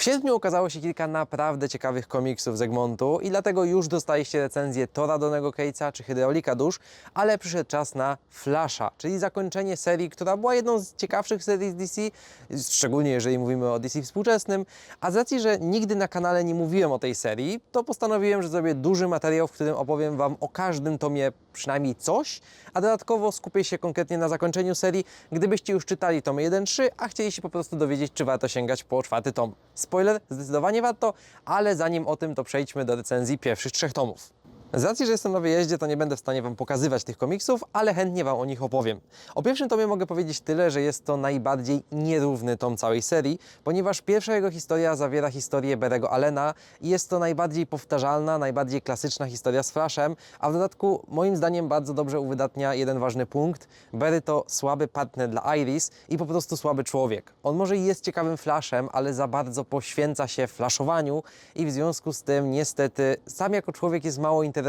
W sierpniu ukazało się kilka naprawdę ciekawych komiksów z Egmontu i dlatego już dostaliście recenzję Tora Donego Cage'a czy Hydraulika Dusz, ale przyszedł czas na Flasha, czyli zakończenie serii, która była jedną z ciekawszych serii z DC, szczególnie jeżeli mówimy o DC współczesnym, a z racji, że nigdy na kanale nie mówiłem o tej serii, to postanowiłem, że zrobię duży materiał, w którym opowiem Wam o każdym tomie przynajmniej coś, a dodatkowo skupię się konkretnie na zakończeniu serii, gdybyście już czytali tomy 1-3, a chcieli się po prostu dowiedzieć, czy warto sięgać po czwarty tom. Spoiler, zdecydowanie warto, ale zanim o tym, to przejdźmy do recenzji pierwszych trzech tomów. Z racji, że jestem na wyjeździe, to nie będę w stanie Wam pokazywać tych komiksów, ale chętnie Wam o nich opowiem. O pierwszym tomie mogę powiedzieć tyle, że jest to najbardziej nierówny tom całej serii, ponieważ pierwsza jego historia zawiera historię Berego Allena i jest to najbardziej powtarzalna, najbardziej klasyczna historia z Flashem, a w dodatku moim zdaniem bardzo dobrze uwydatnia jeden ważny punkt. Berry to słaby partner dla Iris i po prostu słaby człowiek. On może i jest ciekawym Flashem, ale za bardzo poświęca się flaszowaniu i w związku z tym niestety sam jako człowiek jest mało interesujący.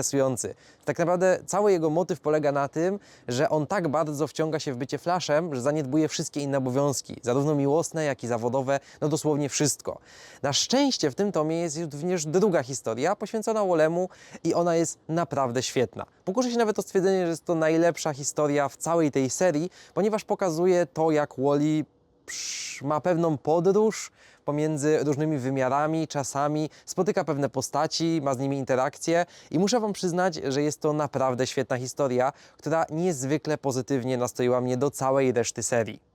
Tak naprawdę cały jego motyw polega na tym, że on tak bardzo wciąga się w bycie Flashem, że zaniedbuje wszystkie inne obowiązki, zarówno miłosne, jak i zawodowe, no dosłownie wszystko. Na szczęście w tym tomie jest również druga historia poświęcona Wolemu i ona jest naprawdę świetna. Pokuszę się nawet o stwierdzenie, że jest to najlepsza historia w całej tej serii, ponieważ pokazuje to, jak Wally ma pewną podróż pomiędzy różnymi wymiarami, czasami, spotyka pewne postaci, ma z nimi interakcje i muszę Wam przyznać, że jest to naprawdę świetna historia, która niezwykle pozytywnie nastroiła mnie do całej reszty serii.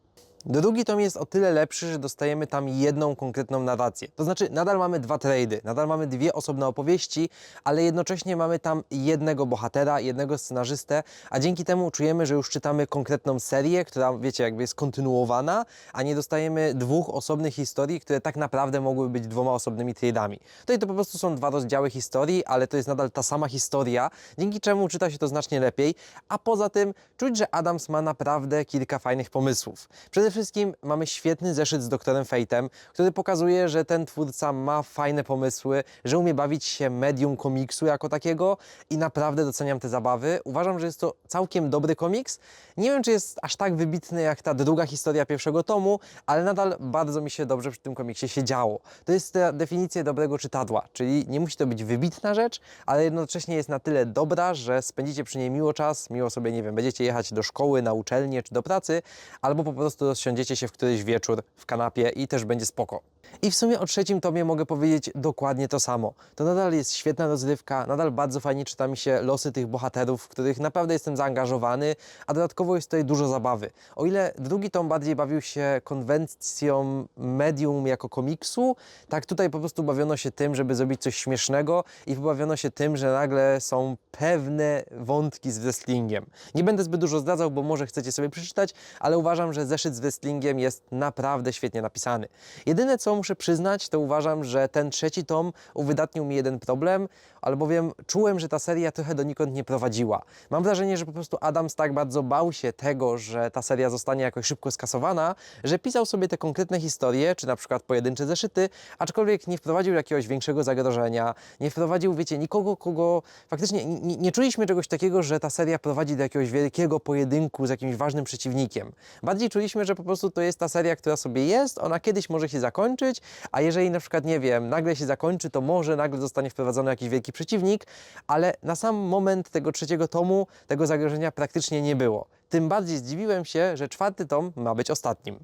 Drugi tom jest o tyle lepszy, że dostajemy tam jedną konkretną narrację. To znaczy, nadal mamy dwa trady, nadal mamy dwie osobne opowieści, ale jednocześnie mamy tam jednego bohatera, jednego scenarzystę, a dzięki temu czujemy, że już czytamy konkretną serię, która, wiecie, jakby jest kontynuowana, a nie dostajemy dwóch osobnych historii, które tak naprawdę mogłyby być dwoma osobnymi tradami. Tutaj to po prostu są dwa rozdziały historii, ale to jest nadal ta sama historia, dzięki czemu czyta się to znacznie lepiej, a poza tym czuć, że Adams ma naprawdę kilka fajnych pomysłów. Przede wszystkim mamy świetny zeszyt z doktorem Fate'em, który pokazuje, że ten twórca ma fajne pomysły, że umie bawić się medium komiksu jako takiego i naprawdę doceniam te zabawy. Uważam, że jest to całkiem dobry komiks. Nie wiem, czy jest aż tak wybitny jak ta druga historia pierwszego tomu, ale nadal bardzo mi się dobrze przy tym komiksie siedziało. To jest ta definicja dobrego czytadła, czyli nie musi to być wybitna rzecz, ale jednocześnie jest na tyle dobra, że spędzicie przy niej miło czas, miło sobie, nie wiem, będziecie jechać do szkoły, na uczelnię czy do pracy, albo po prostu rozsiądziecie się w któryś wieczór w kanapie i też będzie spoko. I w sumie o trzecim tomie mogę powiedzieć dokładnie to samo. To nadal jest świetna rozrywka, nadal bardzo fajnie czyta mi się losy tych bohaterów, w których naprawdę jestem zaangażowany, a dodatkowo jest tutaj dużo zabawy. O ile drugi tom bardziej bawił się konwencją medium jako komiksu, tak tutaj po prostu bawiono się tym, żeby zrobić coś śmiesznego i pobawiono się tym, że nagle są pewne wątki z wrestlingiem. Nie będę zbyt dużo zdradzał, bo może chcecie sobie przeczytać, ale uważam, że zeszyt z wrestlingiem jest naprawdę świetnie napisany. Jedyne co muszę przyznać, to uważam, że ten trzeci tom uwydatnił mi jeden problem, albowiem czułem, że ta seria trochę donikąd nie prowadziła. Mam wrażenie, że po prostu Adams tak bardzo bał się tego, że ta seria zostanie jakoś szybko skasowana, że pisał sobie te konkretne historie, czy na przykład pojedyncze zeszyty, aczkolwiek nie wprowadził jakiegoś większego zagrożenia, nie wprowadził, wiecie, nikogo, kogo faktycznie nie, nie czuliśmy czegoś takiego, że ta seria prowadzi do jakiegoś wielkiego pojedynku z jakimś ważnym przeciwnikiem. Bardziej czuliśmy, że po prostu to jest ta seria, która sobie jest, ona kiedyś może się zakończyć, a jeżeli na przykład, nie wiem, nagle się zakończy, to może nagle zostanie wprowadzony jakiś wielki przeciwnik, ale na sam moment tego trzeciego tomu tego zagrożenia praktycznie nie było. Tym bardziej zdziwiłem się, że czwarty tom ma być ostatnim.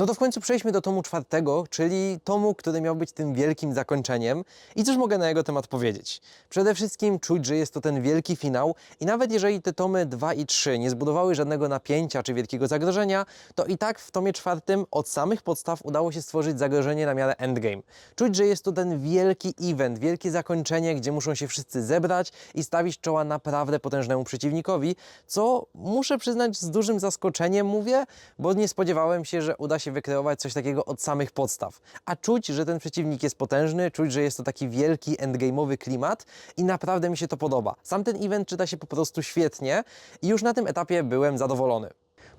No to w końcu przejdźmy do tomu czwartego, czyli tomu, który miał być tym wielkim zakończeniem. I cóż mogę na jego temat powiedzieć? Przede wszystkim czuć, że jest to ten wielki finał i nawet jeżeli te tomy 2 i 3 nie zbudowały żadnego napięcia czy wielkiego zagrożenia, to i tak w tomie czwartym od samych podstaw udało się stworzyć zagrożenie na miarę endgame. Czuć, że jest to ten wielki event, wielkie zakończenie, gdzie muszą się wszyscy zebrać i stawić czoła naprawdę potężnemu przeciwnikowi, co muszę przyznać z dużym zaskoczeniem mówię, bo nie spodziewałem się, że uda się wykreować coś takiego od samych podstaw. A czuć, że ten przeciwnik jest potężny, czuć, że jest to taki wielki endgame'owy klimat i naprawdę mi się to podoba. Sam ten event czyta się po prostu świetnie i już na tym etapie byłem zadowolony.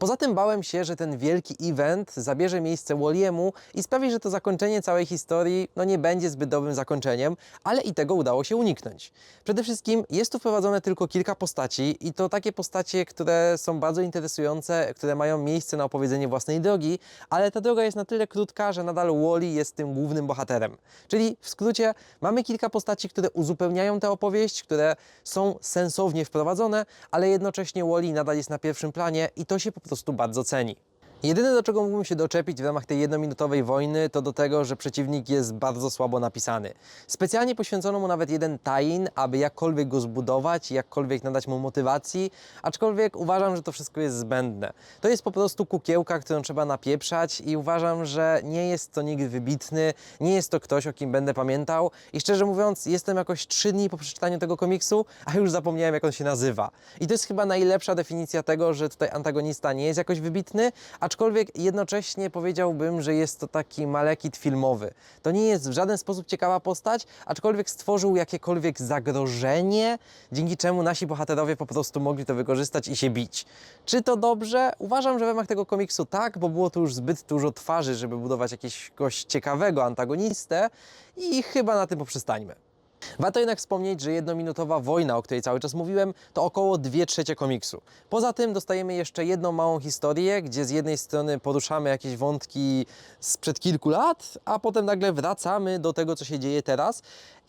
Poza tym bałem się, że ten wielki event zabierze miejsce Walliemu i sprawi, że to zakończenie całej historii no nie będzie zbyt dobrym zakończeniem, ale i tego udało się uniknąć. Przede wszystkim jest tu wprowadzone tylko kilka postaci i to takie postacie, które są bardzo interesujące, które mają miejsce na opowiedzenie własnej drogi, ale ta droga jest na tyle krótka, że nadal Wally jest tym głównym bohaterem. Czyli w skrócie mamy kilka postaci, które uzupełniają tę opowieść, które są sensownie wprowadzone, ale jednocześnie Wally nadal jest na pierwszym planie i to się po prostu bardzo ceni. Jedyne do czego mógłbym się doczepić w ramach tej jednominutowej wojny to do tego, że przeciwnik jest bardzo słabo napisany. Specjalnie poświęcono mu nawet jeden tajin, aby jakkolwiek go zbudować, jakkolwiek nadać mu motywacji, aczkolwiek uważam, że to wszystko jest zbędne. To jest po prostu kukiełka, którą trzeba napieprzać i uważam, że nie jest to nikt wybitny, nie jest to ktoś, o kim będę pamiętał i szczerze mówiąc jestem jakoś trzy dni po przeczytaniu tego komiksu, a już zapomniałem jak on się nazywa. I to jest chyba najlepsza definicja tego, że tutaj antagonista nie jest jakoś wybitny, aczkolwiek jednocześnie powiedziałbym, że jest to taki malekit filmowy. To nie jest w żaden sposób ciekawa postać, aczkolwiek stworzył jakiekolwiek zagrożenie, dzięki czemu nasi bohaterowie po prostu mogli to wykorzystać i się bić. Czy to dobrze? Uważam, że w ramach tego komiksu tak, bo było tu już zbyt dużo twarzy, żeby budować jakiegoś ciekawego antagonistę i chyba na tym poprzestańmy. Warto jednak wspomnieć, że jednominutowa wojna, o której cały czas mówiłem, to około 2 trzecie komiksu. Poza tym dostajemy jeszcze jedną małą historię, gdzie z jednej strony poruszamy jakieś wątki sprzed kilku lat, a potem nagle wracamy do tego, co się dzieje teraz.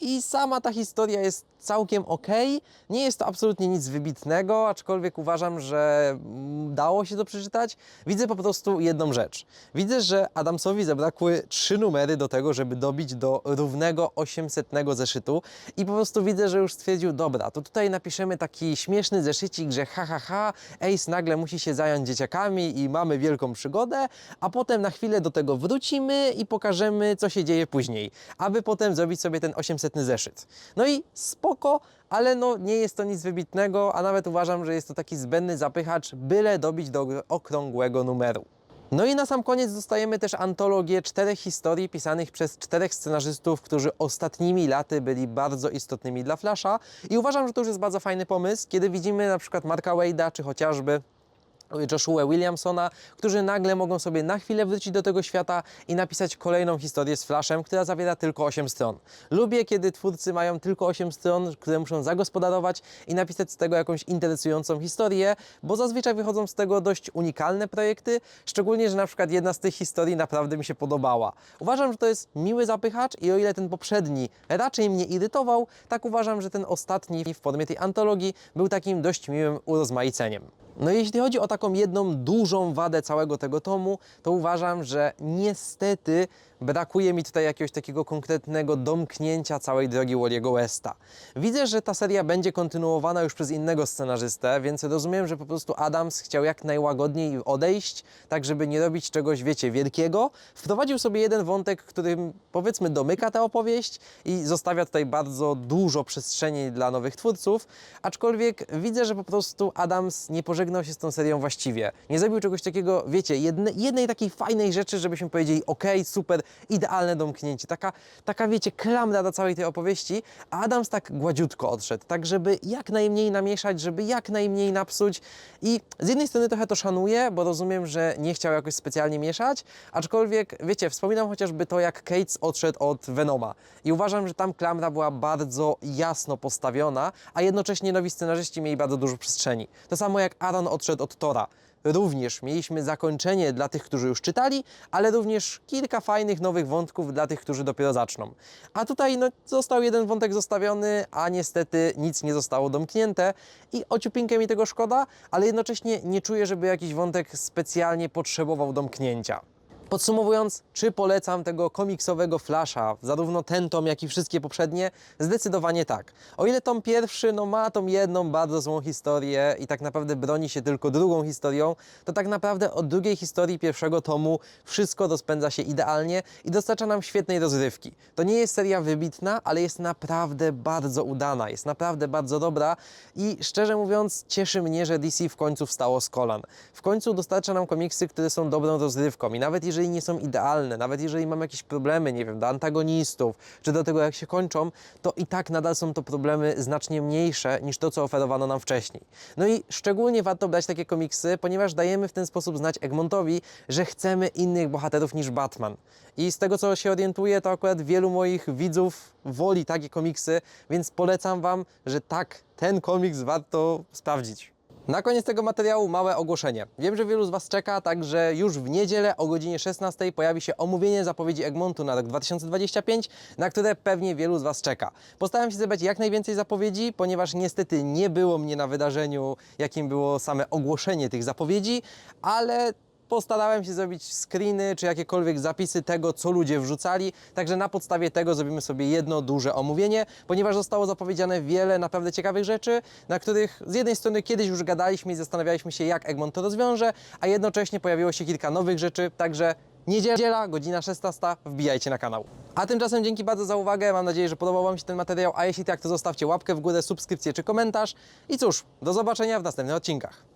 I sama ta historia jest całkiem ok. Nie jest to absolutnie nic wybitnego, aczkolwiek uważam, że mm, dało się to przeczytać. Widzę po prostu jedną rzecz. Widzę, że Adamsowi zabrakły trzy numery do tego, żeby dobić do równego 800 zeszytu i po prostu widzę, że już stwierdził, dobra, to tutaj napiszemy taki śmieszny zeszycik, że ha, ha, ha, Ace nagle musi się zająć dzieciakami i mamy wielką przygodę, a potem na chwilę do tego wrócimy i pokażemy, co się dzieje później, aby potem zrobić sobie ten 800 zeszyt. No i spoko, ale no nie jest to nic wybitnego, a nawet uważam, że jest to taki zbędny zapychacz, byle dobić do okrągłego numeru. No i na sam koniec dostajemy też antologię czterech historii pisanych przez czterech scenarzystów, którzy ostatnimi laty byli bardzo istotnymi dla Flasha i uważam, że to już jest bardzo fajny pomysł, kiedy widzimy na przykład Marka Wade'a, czy chociażby Joshua Williamsona, którzy nagle mogą sobie na chwilę wrócić do tego świata i napisać kolejną historię z Flashem, która zawiera tylko 8 stron. Lubię, kiedy twórcy mają tylko 8 stron, które muszą zagospodarować i napisać z tego jakąś interesującą historię, bo zazwyczaj wychodzą z tego dość unikalne projekty, szczególnie, że na przykład jedna z tych historii naprawdę mi się podobała. Uważam, że to jest miły zapychacz i o ile ten poprzedni raczej mnie irytował, tak uważam, że ten ostatni w formie tej antologii był takim dość miłym urozmaiceniem. No jeśli chodzi o taką jedną dużą wadę całego tego tomu, to uważam, że niestety brakuje mi tutaj jakiegoś takiego konkretnego domknięcia całej drogi Walliego Westa. Widzę, że ta seria będzie kontynuowana już przez innego scenarzystę, więc rozumiem, że po prostu Adams chciał jak najłagodniej odejść, tak żeby nie robić czegoś, wiecie, wielkiego. Wprowadził sobie jeden wątek, którym powiedzmy domyka tę opowieść i zostawia tutaj bardzo dużo przestrzeni dla nowych twórców, aczkolwiek widzę, że po prostu Adams nie pożegnał się z tą serią właściwie. Nie zrobił czegoś takiego, wiecie, jedne, jednej takiej fajnej rzeczy, żebyśmy powiedzieli, ok, super, idealne domknięcie. Taka, taka wiecie, klamra do całej tej opowieści, a Adams tak gładziutko odszedł, tak żeby jak najmniej namieszać, żeby jak najmniej napsuć i z jednej strony trochę to szanuję, bo rozumiem, że nie chciał jakoś specjalnie mieszać, aczkolwiek, wiecie, wspominam chociażby to, jak Cates odszedł od Venoma i uważam, że tam klamra była bardzo jasno postawiona, a jednocześnie nowi scenarzyści mieli bardzo dużo przestrzeni. To samo jak Aaron odszedł od Tora. Również mieliśmy zakończenie dla tych, którzy już czytali, ale również kilka fajnych nowych wątków dla tych, którzy dopiero zaczną. A tutaj no, został jeden wątek zostawiony, a niestety nic nie zostało domknięte i ociupinkę mi tego szkoda, ale jednocześnie nie czuję, żeby jakiś wątek specjalnie potrzebował domknięcia. Podsumowując, czy polecam tego komiksowego Flasha, zarówno ten tom, jak i wszystkie poprzednie? Zdecydowanie tak. O ile tom pierwszy no, ma tą jedną bardzo złą historię i tak naprawdę broni się tylko drugą historią, to tak naprawdę od drugiej historii pierwszego tomu wszystko rozpędza się idealnie i dostarcza nam świetnej rozrywki. To nie jest seria wybitna, ale jest naprawdę bardzo udana, jest naprawdę bardzo dobra i szczerze mówiąc cieszy mnie, że DC w końcu wstało z kolan. W końcu dostarcza nam komiksy, które są dobrą rozrywką i nawet jeżeli jeżeli nie są idealne, nawet jeżeli mamy jakieś problemy, nie wiem, do antagonistów, czy do tego, jak się kończą, to i tak nadal są to problemy znacznie mniejsze niż to, co oferowano nam wcześniej. No i szczególnie warto brać takie komiksy, ponieważ dajemy w ten sposób znać Egmontowi, że chcemy innych bohaterów niż Batman. I z tego, co się orientuję, to akurat wielu moich widzów woli takie komiksy, więc polecam Wam, że tak, ten komiks warto sprawdzić. Na koniec tego materiału małe ogłoszenie. Wiem, że wielu z Was czeka, także już w niedzielę o godzinie 16 pojawi się omówienie zapowiedzi Egmontu na rok 2025, na które pewnie wielu z Was czeka. Postaram się zebrać jak najwięcej zapowiedzi, ponieważ niestety nie było mnie na wydarzeniu, jakim było same ogłoszenie tych zapowiedzi, ale postarałem się zrobić screeny czy jakiekolwiek zapisy tego, co ludzie wrzucali, także na podstawie tego zrobimy sobie jedno duże omówienie, ponieważ zostało zapowiedziane wiele naprawdę ciekawych rzeczy, na których z jednej strony kiedyś już gadaliśmy i zastanawialiśmy się, jak Egmont to rozwiąże, a jednocześnie pojawiło się kilka nowych rzeczy, także Niedziela, godzina 16, wbijajcie na kanał. A tymczasem dzięki bardzo za uwagę, mam nadzieję, że podobał Wam się ten materiał, a jeśli tak, to zostawcie łapkę w górę, subskrypcję czy komentarz. I cóż, do zobaczenia w następnych odcinkach.